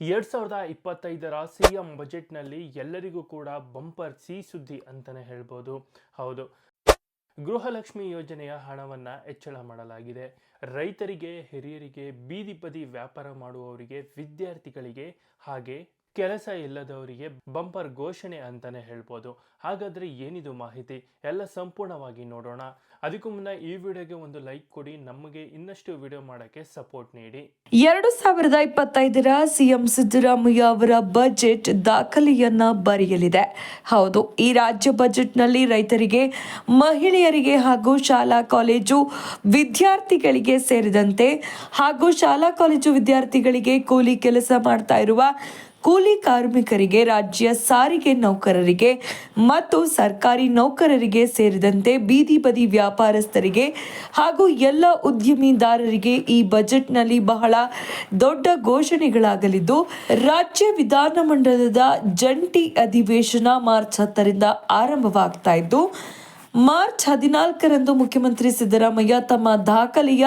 ಎರಡ್ ಸಾವಿರದ ಇಪ್ಪತ್ತೈದರ ಬಜೆಟ್ ಬಜೆಟ್ನಲ್ಲಿ ಎಲ್ಲರಿಗೂ ಕೂಡ ಬಂಪರ್ ಸಿ ಸುದ್ದಿ ಅಂತಲೇ ಹೇಳ್ಬೋದು. ಹೌದು. ಗೃಹಲಕ್ಷ್ಮಿ ಯೋಜನೆಯ ಹಣವನ್ನು ಹೆಚ್ಚಳ ಮಾಡಲಾಗಿದೆ. ರೈತರಿಗೆ, ಹಿರಿಯರಿಗೆ ಬೀದಿ ಬದಿ ವ್ಯಾಪಾರ ಮಾಡುವವರಿಗೆ ವಿದ್ಯಾರ್ಥಿಗಳಿಗೆ ಹಾಗೆ ಕೆಲಸ ಇಲ್ಲದವರಿಗೆ ಬಂಪರ್ ಘೋಷಣೆ ಅಂತಾನೆ ಹೇಳ್ಬೋದು. ಹಾಗಾದ್ರೆ ಏನಿದು ಮಾಹಿತಿ? ಎಲ್ಲ ಸಂಪೂರ್ಣವಾಗಿ ನೋಡೋಣ. ಅದಕ್ಕೂ ಮುನ್ನ ಈ ವಿಡಿಯೋಗೆ ಒಂದು ಲೈಕ್ ಕೊಡಿ. ನಮಗೆ ಇನ್ನಷ್ಟು ವಿಡಿಯೋ ಮಾಡೋಕ್ಕೆ ಸಪೋರ್ಟ್ ನೀಡಿ. ಎರಡು ಸಾವಿರದ ಇಪ್ಪತ್ತೈದರ ಸಿಎಂ ಸಿದ್ದರಾಮಯ್ಯ ಅವರ ಬಜೆಟ್ ದಾಖಲೆಯನ್ನ ಬರೆಯಲಿದೆ. ಹೌದು, ಈ ರಾಜ್ಯ ಬಜೆಟ್ನಲ್ಲಿ ರೈತರಿಗೆ, ಮಹಿಳೆಯರಿಗೆ ಹಾಗೂ ಶಾಲಾ ಕಾಲೇಜು ವಿದ್ಯಾರ್ಥಿಗಳಿಗೆ ಸೇರಿದಂತೆ ಹಾಗೂ ಶಾಲಾ ಕಾಲೇಜು ವಿದ್ಯಾರ್ಥಿಗಳಿಗೆ ಕೂಲಿ ಕೆಲಸ ಮಾಡ್ತಾ ಇರುವ ಕೂಲಿ ಕಾರ್ಮಿಕರಿಗೆ ರಾಜ್ಯ ಸಾರಿಗೆ ನೌಕರರಿಗೆ ಮತ್ತು ಸರ್ಕಾರಿ ನೌಕರರಿಗೆ ಸೇರಿದಂತೆ ಬೀದಿ ಬದಿ ವ್ಯಾಪಾರಸ್ಥರಿಗೆ ಹಾಗೂ ಎಲ್ಲ ಉದ್ಯಮಿದಾರರಿಗೆ ಈ ಬಜೆಟ್ನಲ್ಲಿ ಬಹಳ ದೊಡ್ಡ ಘೋಷಣೆಗಳಾಗಲಿದ್ದು, ರಾಜ್ಯ ವಿಧಾನಮಂಡಲದ ಜಂಟಿ ಅಧಿವೇಶನ ಮಾರ್ಚ್ ಹತ್ತರಿಂದ ಆರಂಭವಾಗ್ತಾ ಇದ್ದು, ಮಾರ್ಚ್ ಹದಿನಾಲ್ಕರಂದು ಮುಖ್ಯಮಂತ್ರಿ ಸಿದ್ದರಾಮಯ್ಯ ತಮ್ಮ ದಾಖಲೆಯ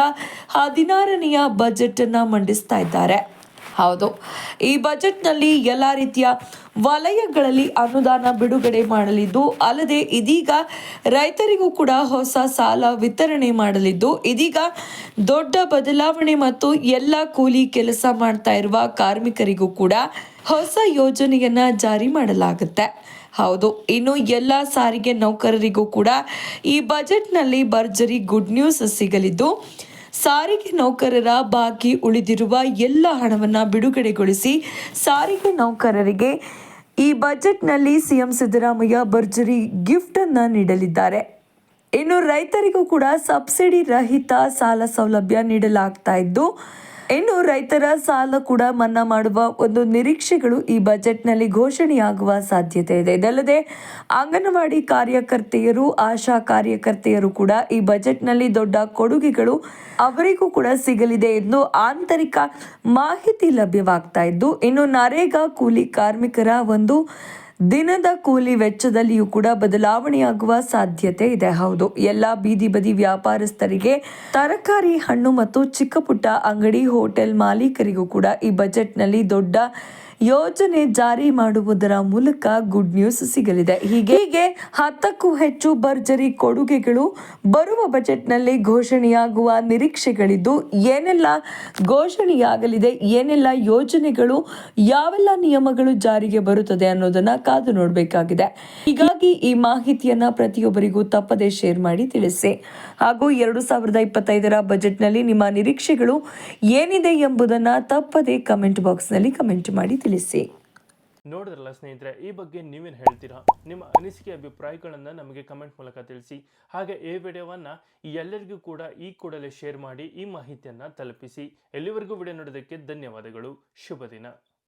ಹದಿನಾರನೆಯ ಬಜೆಟ್ ಅನ್ನ ಮಂಡಿಸ್ತಾ ಇದ್ದಾರೆ. ಹೌದು. ಈ ಬಜೆಟ್ನಲ್ಲಿ ಎಲ್ಲ ರೀತಿಯ ವಲಯಗಳಲ್ಲಿ ಅನುದಾನ ಬಿಡುಗಡೆ ಮಾಡಲಿದ್ದು, ಅಲ್ಲದೆ ಇದೀಗ ರೈತರಿಗೂ ಕೂಡ ಹೊಸ ಸಾಲ ವಿತರಣೆ ಮಾಡಲಿದ್ದು, ಇದೀಗ ದೊಡ್ಡ ಬದಲಾವಣೆ ಮತ್ತು ಎಲ್ಲ ಕೂಲಿ ಕೆಲಸ ಮಾಡ್ತಾ ಇರುವ ಕಾರ್ಮಿಕರಿಗೂ ಕೂಡ ಹೊಸ ಯೋಜನೆಯನ್ನ ಜಾರಿ ಮಾಡಲಾಗುತ್ತೆ. ಹೌದು. ಇನ್ನು ಎಲ್ಲ ಸಾರಿಗೆ ನೌಕರರಿಗೂ ಕೂಡ ಈ ಬಜೆಟ್ನಲ್ಲಿ ಭರ್ಜರಿ ಗುಡ್ ನ್ಯೂಸ್ ಸಿಗಲಿದ್ದು ಸಾರಿಗೆ ನೌಕರರ ಬಾಕಿ ಉಳಿದಿರುವ ಎಲ್ಲ ಹಣವನ್ನು ಬಿಡುಗಡೆಗೊಳಿಸಿ ಸಾರಿಗೆ ನೌಕರರಿಗೆ ಈ ಬಜೆಟ್ನಲ್ಲಿ ಸಿಎಂ ಸಿದ್ದರಾಮಯ್ಯ ಭರ್ಜರಿ ಗಿಫ್ಟನ್ನು ನೀಡಲಿದ್ದಾರೆ. ಇನ್ನು ರೈತರಿಗೂ ಕೂಡ ಸಬ್ಸಿಡಿ ರಹಿತ ಸಾಲ ಸೌಲಭ್ಯ ನೀಡಲಾಗ್ತಾ ಇದ್ದು ಇನ್ನು ರೈತರ ಸಾಲ ಕೂಡ ಮನ್ನಾ ಮಾಡುವ ಒಂದು ನಿರೀಕ್ಷೆಗಳು ಈ ಬಜೆಟ್ನಲ್ಲಿ ಘೋಷಣೆಯಾಗುವ ಸಾಧ್ಯತೆ ಇದೆ. ಇದಲ್ಲದೆ ಅಂಗನವಾಡಿ ಕಾರ್ಯಕರ್ತೆಯರು, ಆಶಾ ಕಾರ್ಯಕರ್ತೆಯರು ಕೂಡ ಈ ಬಜೆಟ್ನಲ್ಲಿ ದೊಡ್ಡ ಕೊಡುಗೆಗಳು ಅವರಿಗೂ ಕೂಡ ಸಿಗಲಿದೆ ಎಂದು ಆಂತರಿಕ ಮಾಹಿತಿ ಲಭ್ಯವಾಗ್ತಾ ಇದ್ದು, ಇನ್ನು ನರೇಗಾ ಕೂಲಿ ಕಾರ್ಮಿಕರ ಒಂದು ದಿನದ ಕೂಲಿ ವೆಚ್ಚದಲ್ಲಿಯೂ ಕೂಡ ಬದಲಾವಣೆಯಾಗುವ ಸಾಧ್ಯತೆ ಇದೆ. ಹೌದು, ಎಲ್ಲ ಬೀದಿ ಬದಿ ವ್ಯಾಪಾರಸ್ಥರಿಗೆ ತರಕಾರಿ, ಹಣ್ಣು ಮತ್ತು ಚಿಕ್ಕ ಪುಟ್ಟ ಅಂಗಡಿ, ಹೋಟೆಲ್ ಮಾಲೀಕರಿಗೂ ಕೂಡ ಈ ಬಜೆಟ್ನಲ್ಲಿ ದೊಡ್ಡ ಯೋಜನೆ ಜಾರಿ ಮಾಡುವುದರ ಮೂಲಕ ಗುಡ್ ನ್ಯೂಸ್ ಸಿಗಲಿದೆ. ಹೀಗೆ ಹೀಗೆ ಹತ್ತಕ್ಕೂ ಹೆಚ್ಚು ಭರ್ಜರಿ ಕೊಡುಗೆಗಳು ಬರುವ ಬಜೆಟ್ನಲ್ಲಿ ಘೋಷಣೆಯಾಗುವ ನಿರೀಕ್ಷೆಗಳಿದ್ದು, ಏನೆಲ್ಲ ಘೋಷಣೆಯಾಗಲಿದೆ, ಏನೆಲ್ಲ ಯೋಜನೆಗಳು, ಯಾವೆಲ್ಲ ನಿಯಮಗಳು ಜಾರಿಗೆ ಬರುತ್ತದೆ ಅನ್ನೋದನ್ನ ಕಾದು ನೋಡಬೇಕಾಗಿದೆ. ಹೀಗಾಗಿ ಈ ಮಾಹಿತಿಯನ್ನ ಪ್ರತಿಯೊಬ್ಬರಿಗೂ ತಪ್ಪದೆ ಶೇರ್ ಮಾಡಿ ತಿಳಿಸಿ. ಹಾಗೂ ಎರಡು ಸಾವಿರದ ಇಪ್ಪತ್ತೈದರ ಬಜೆಟ್ನಲ್ಲಿ ನಿಮ್ಮ ನಿರೀಕ್ಷೆಗಳು ಏನಿದೆ ಎಂಬುದನ್ನ ತಪ್ಪದೆ ಕಮೆಂಟ್ ಬಾಕ್ಸ್ನಲ್ಲಿ ಕಮೆಂಟ್ ಮಾಡಿ ತಿಳಿಸಿ. ನೋಡಿದ್ರಲ್ಲ ಸ್ನೇಹಿತರೆ, ಈ ಬಗ್ಗೆ ನೀವೇನು ಹೇಳ್ತೀರಾ? ನಿಮ್ಮ ಅನಿಸಿಕೆ ಅಭಿಪ್ರಾಯಗಳನ್ನು ನಮಗೆ ಕಮೆಂಟ್ ಮೂಲಕ ತಿಳಿಸಿ. ಹಾಗೆ ಈ ವಿಡಿಯೋವನ್ನು ಎಲ್ಲರಿಗೂ ಕೂಡ ಈ ಕೂಡಲೇ ಶೇರ್ ಮಾಡಿ, ಈ ಮಾಹಿತಿಯನ್ನು ತಲುಪಿಸಿ. ಎಲ್ಲಿವರೆಗೂ ವಿಡಿಯೋ ನೋಡೋದಕ್ಕೆ ಧನ್ಯವಾದಗಳು. ಶುಭ ದಿನ.